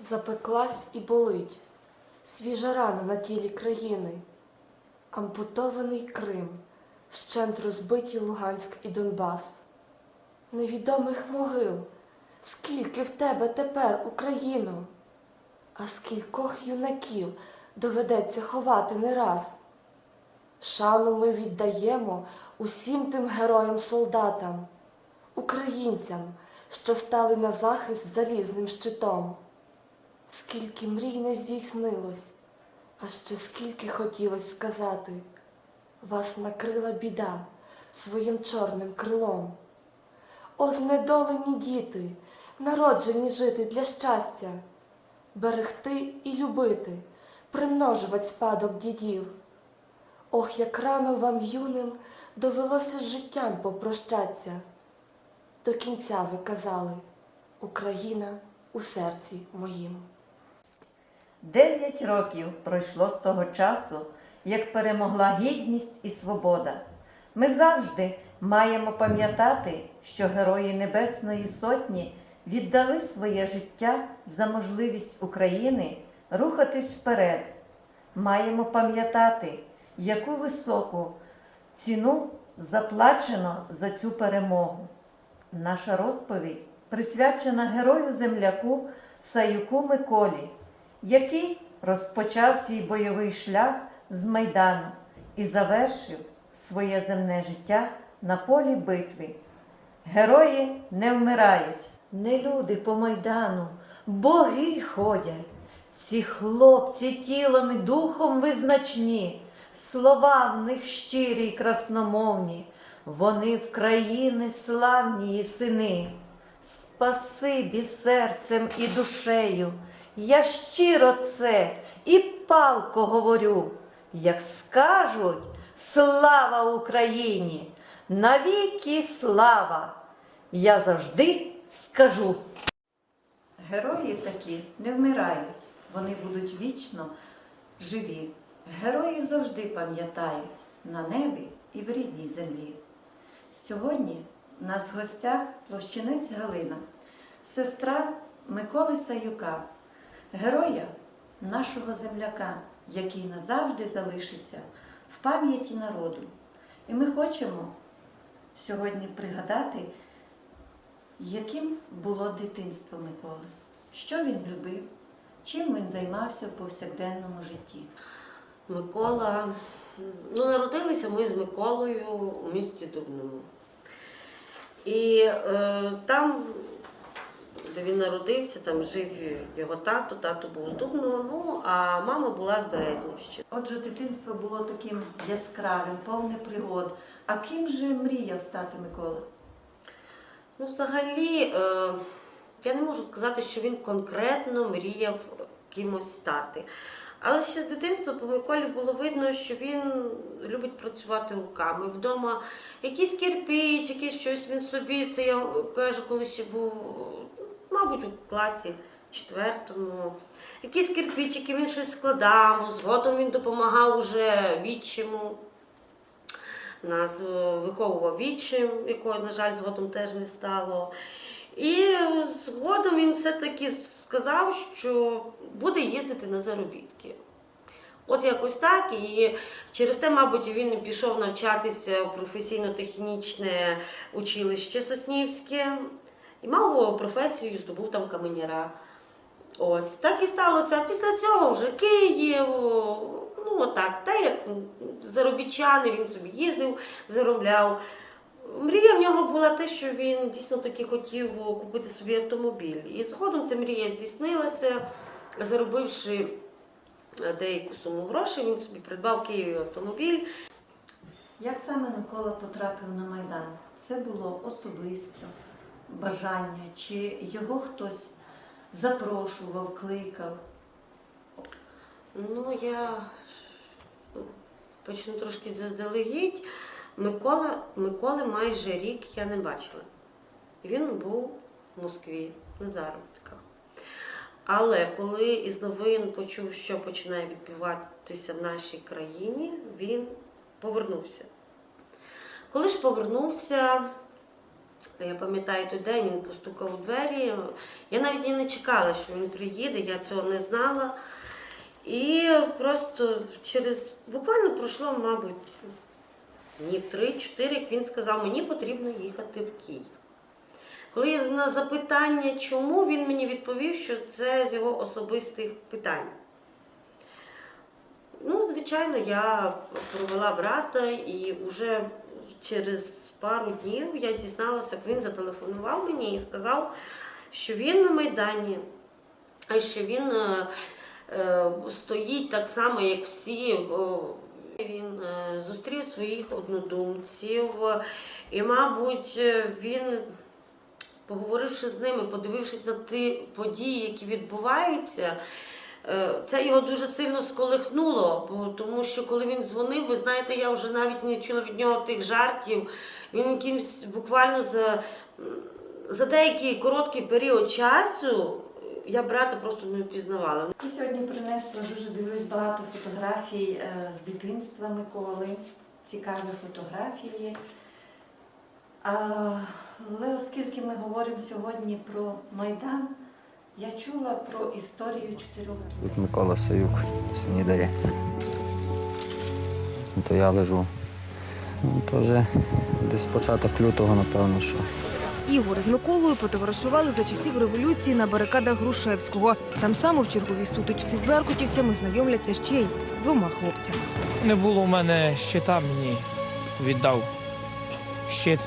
Запеклась і болить свіжа рана на тілі країни, ампутований Крим, вщент розбиті Луганськ і Донбас. Невідомих могил, скільки в тебе тепер, Україно, а скількох юнаків доведеться ховати не раз. Шану ми віддаємо усім тим героям-солдатам, українцям, що стали на захист залізним щитом. Скільки мрій не здійснилось, а ще скільки хотілось сказати, вас накрила біда своїм чорним крилом. О, знедолені діти, народжені жити для щастя, берегти і любити, примножувати спадок дідів. Ох, як рано вам юним довелося з життям попрощаться. До кінця ви казали, Україна у серці моїм. Дев'ять років пройшло з того часу, як перемогла гідність і свобода. Ми завжди маємо пам'ятати, що герої Небесної Сотні віддали своє життя за можливість України рухатись вперед. Маємо пам'ятати, яку високу ціну заплачено за цю перемогу. Наша розповідь присвячена герою земляку Саюку Миколі, який розпочав свій бойовий шлях з Майдану і завершив своє земне життя на полі битви. Герої не вмирають. Не люди по майдану, боги ходять. Ці хлопці тілом і духом визначні, слова в них щирі й красномовні, вони в країни славні і сини. Спасибі серцем і душею, я щиро це і палко говорю, як скажуть слава Україні, навіки слава, я завжди скажу. Герої такі не вмирають, вони будуть вічно живі. Героїв завжди пам'ятають на небі і в рідній землі. Сьогодні у нас в гостях площинець Галина, сестра Миколи Саюка, героя нашого земляка, який назавжди залишиться в пам'яті народу. І ми хочемо сьогодні пригадати, яким було дитинство Миколи, що він любив, чим він займався в повсякденному житті. Микола. Ну, народилися ми з Миколою у місті Дубному. І е, там, де він народився, там жив його тато, тато був з Дубного, ну, а мама була з Березнівщини. Отже, дитинство було таким яскравим, повне пригод. А ким же мріяв стати Микола? Ну, взагалі, е, я не можу сказати, що він конкретно мріяв кимось стати. Але ще з дитинства по Миколі було видно, що він любить працювати руками. Вдома якийсь кирпіч, якийсь щось він собі. Це я кажу, коли ще був, мабуть, у класі четвертому. Якісь кирпичики він щось складав, згодом він допомагав уже відчиму. Нас е, виховував відчим, якого, на жаль, згодом теж не стало. І згодом він все-таки сказав, що буде їздити на заробітки. От якось так. І через те, мабуть, він пішов навчатися в професійно-технічне училище Соснівське і мав професію, здобув там каменяра. Ось так і сталося. Після цього вже Київ, ну отак, та як заробітчани, він собі їздив, заробляв. Мрія в нього була те, що він дійсно таки хотів купити собі автомобіль. І згодом ця мрія здійснилася, заробивши е, деяку суму грошей, він собі придбав в Києві автомобіль. Як саме Микола потрапив на Майдан? Це було особисто бажання, чи його хтось запрошував, кликав? Ну, я почну трошки заздалегідь. Микола, Миколи майже рік я не бачила. Він був в Москві на заробітках. Але коли із новин почув, що починає відбуватися в нашій країні, він повернувся. Коли ж повернувся, Я пам'ятаю той день, він постукав у двері. Я навіть і не чекала, що він приїде, я цього не знала. І просто через буквально пройшло, мабуть, днів 3-4, як він сказав, мені потрібно їхати в Київ. Коли я на запитання, чому, він мені відповів, що це з його особистих питань. Ну, звичайно, я провела брата і вже через пару днів я дізналася, як він зателефонував мені і сказав, що він на Майдані, що він е, е, стоїть так само, як всі. о, Він е, зустрів своїх однодумців, і, мабуть, е, він, поговоривши з ними, подивившись на ті події, які відбуваються, е, це його дуже сильно сколихнуло, тому що коли він дзвонив, ви знаєте, я вже навіть не чула від нього тих жартів. Він якимсь буквально за, за деякий короткий період часу я брата просто не впізнавала. І сьогодні принесла дуже дивлюсь багато фотографій е, з дитинства Миколи. Цікаві фотографії. Але оскільки ми говоримо сьогодні про Майдан, я чула про історію чотирьох Тут Микола Саюк снідає. Ну, То я лежу. Ну, то вже десь початок лютого, напевно, що. Ігор з Миколою потоваришували за часів революції на барикадах Грушевського. Там само в черговій сутичці з беркутівцями знайомляться ще й з двома хлопцями. Не було в мене щита, мені віддав щит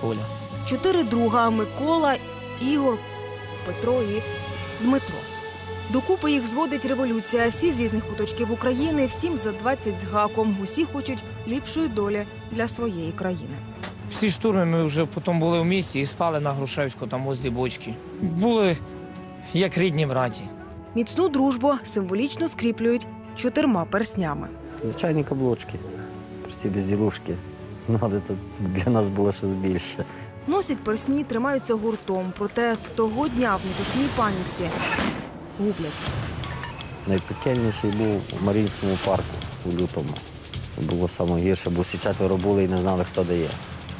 Коля. Чотири друга Микола, Ігор, Петро і Дмитро. Докупи їх зводить революція. Всі з різних куточків України, всім за 20 з гаком. Усі хочуть ліпшої долі для своєї країни. Всі штурми ми вже потім були в місті і спали на Грушевську, там возле бочки. Були як рідні браті. Міцну дружбу символічно скріплюють чотирма перснями. Звичайні каблучки, прості безділушки. Ну, але це для нас було щось більше. Носять персні, тримаються гуртом, проте того дня в метушній паніці губляться. Найпекельніший був у Марінському парку у лютому. Було найгірше, бо всі четверо були і не знали, хто де є.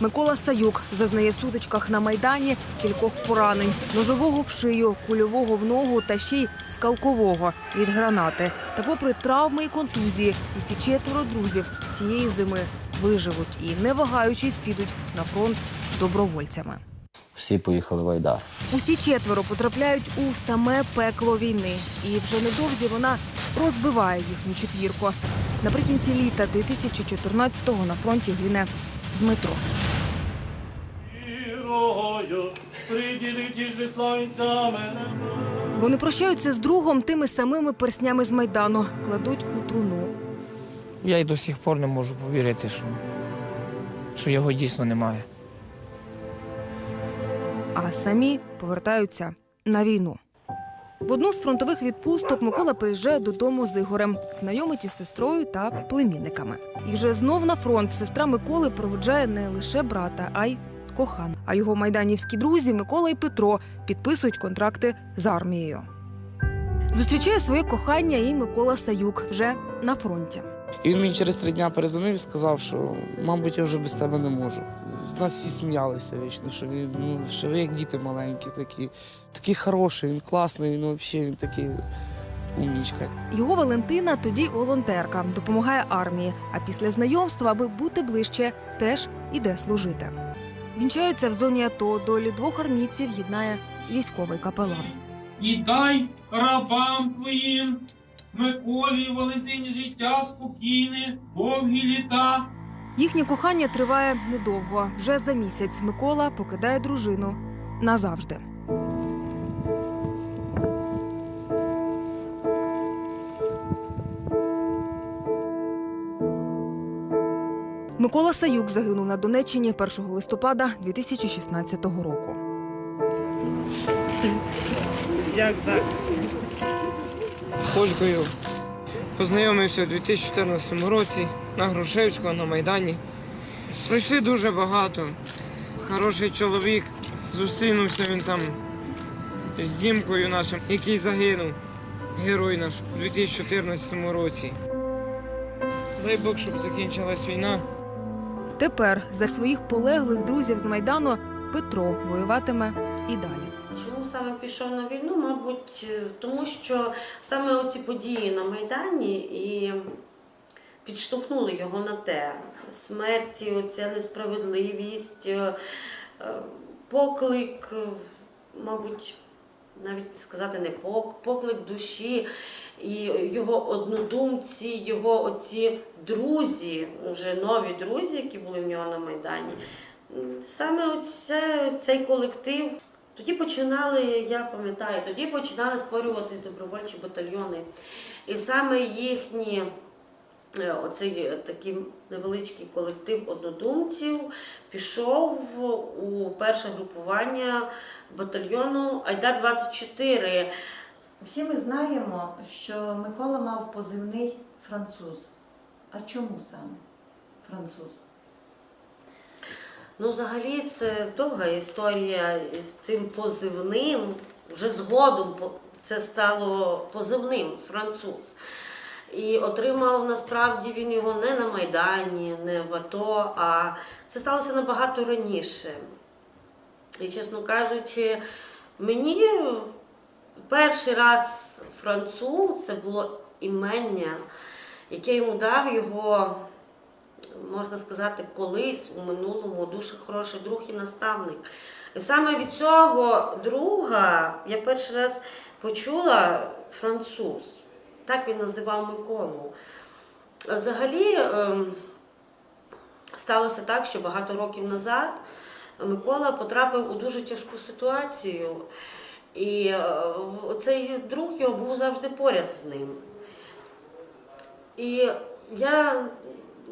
Микола Саюк зазнає в сутичках на майдані кількох поранень: ножового в шию, кульового в ногу та ще й скалкового від гранати. Та, попри травми і контузії, усі четверо друзів тієї зими виживуть і, не вагаючись, підуть на фронт добровольцями. Всі поїхали в Айдар. Усі четверо потрапляють у саме пекло війни, і вже недовзі вона розбиває їхню четвірку. Наприкінці літа 2014-го на фронті гине Дмитро. Вони прощаються з другом тими самими перснями з майдану, кладуть у труну. Я й до сих пор не можу повірити, що, що його дійсно немає. А самі повертаються на війну. В одну з фронтових відпусток Микола приїжджає додому з Ігорем, знайомить із сестрою та племінниками. І вже знов на фронт сестра Миколи проведжає не лише брата, а й кохан. А його майданівські друзі Микола і Петро підписують контракти з армією. Зустрічає своє кохання і Микола Саюк вже на фронті. І він мені через три дня перезвонив і сказав, що, мабуть, я вже без тебе не можу. З нас всі сміялися вічно, що він, ну, що ви як діти маленькі такі. Такий хороший, він класний, він взагалі він такий умнічка. Його Валентина тоді волонтерка, допомагає армії. А після знайомства, аби бути ближче, теж іде служити. Вінчаються в зоні АТО. Долі двох армійців єднає військовий капелан. І дай рабам твоїм, Миколі і Валентині життя спокійне, довгі літа. Їхнє кохання триває недовго. Вже за місяць Микола покидає дружину назавжди. Микола Саюк загинув на Донеччині 1 листопада 2016 року. Як так? Колькою познайомився у 2014 році на Грушевського на Майдані. Пройшли дуже багато. Хороший чоловік. Зустрінувся він там з Дімкою нашим, який загинув. Герой наш у 2014 році. Дай Бог, щоб закінчилась війна. Тепер за своїх полеглих друзів з майдану Петро воюватиме і далі. Чому саме пішов на війну? Мабуть, е, тому що саме оці події на Майдані і підштовхнули його на те. Смерті, оця несправедливість, е, е, поклик, мабуть, навіть сказати не пок- поклик душі. І його однодумці, його оці друзі, вже нові друзі, які були в нього на Майдані. Саме оце, цей колектив тоді починали, я пам'ятаю, тоді починали створюватись добровольчі батальйони. І саме їхні, е, оцей е, такий невеличкий колектив однодумців пішов у перше групування батальйону Айдар 24. Всі ми знаємо, що Микола мав позивний француз. А чому саме француз? Ну, взагалі, це довга історія з цим позивним. Вже згодом це стало позивним француз. І отримав насправді він його не на Майдані, не в АТО, а це сталося набагато раніше. І, чесно кажучи, мені перший раз француз це було імення, яке йому дав його можна сказати, колись у минулому дуже хороший друг і наставник. І саме від цього друга я перший раз почула француз. Так він називав Миколу. Взагалі ем, сталося так, що багато років назад Микола потрапив у дуже тяжку ситуацію. І е, цей друг його був завжди поряд з ним. І я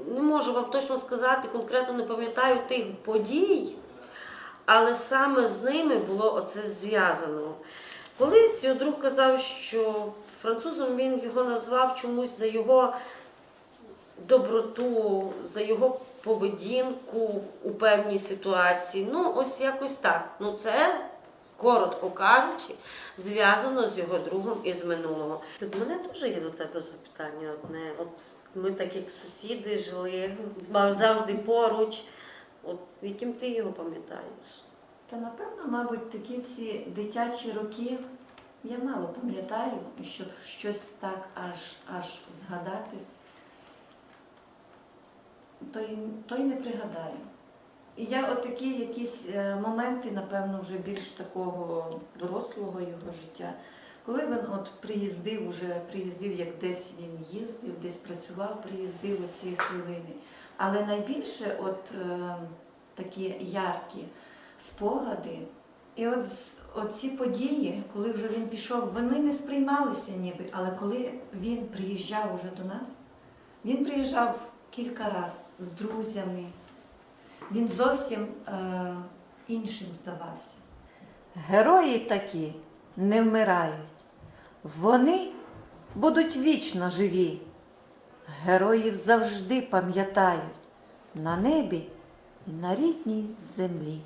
не можу вам точно сказати, конкретно не пам'ятаю тих подій, але саме з ними було оце зв'язано. Колись його друг казав, що французом він його назвав чомусь за його доброту, за його поведінку у певній ситуації. Ну, ось якось так. Ну, це, коротко кажучи, зв'язано з його другом із минулого. Люд, мене теж є до тебе запитання одне. От ми так як сусіди жили, завжди поруч. От яким ти його пам'ятаєш? Та напевно, мабуть, такі ці дитячі роки я мало пам'ятаю, щоб щось так аж аж згадати, то й не пригадаю. І я от такі якісь е, моменти, напевно, вже більш такого дорослого його життя. Коли він от приїздив, уже приїздив, як десь він їздив, десь працював, приїздив оці хвилини. Але найбільше от е, такі яркі спогади. І от оці події, коли вже він пішов, вони не сприймалися ніби, але коли він приїжджав уже до нас, він приїжджав кілька разів з друзями. Він зовсім е, іншим здавався. Герої такі не вмирають. Вони будуть вічно живі. Героїв завжди пам'ятають на небі і на рідній землі.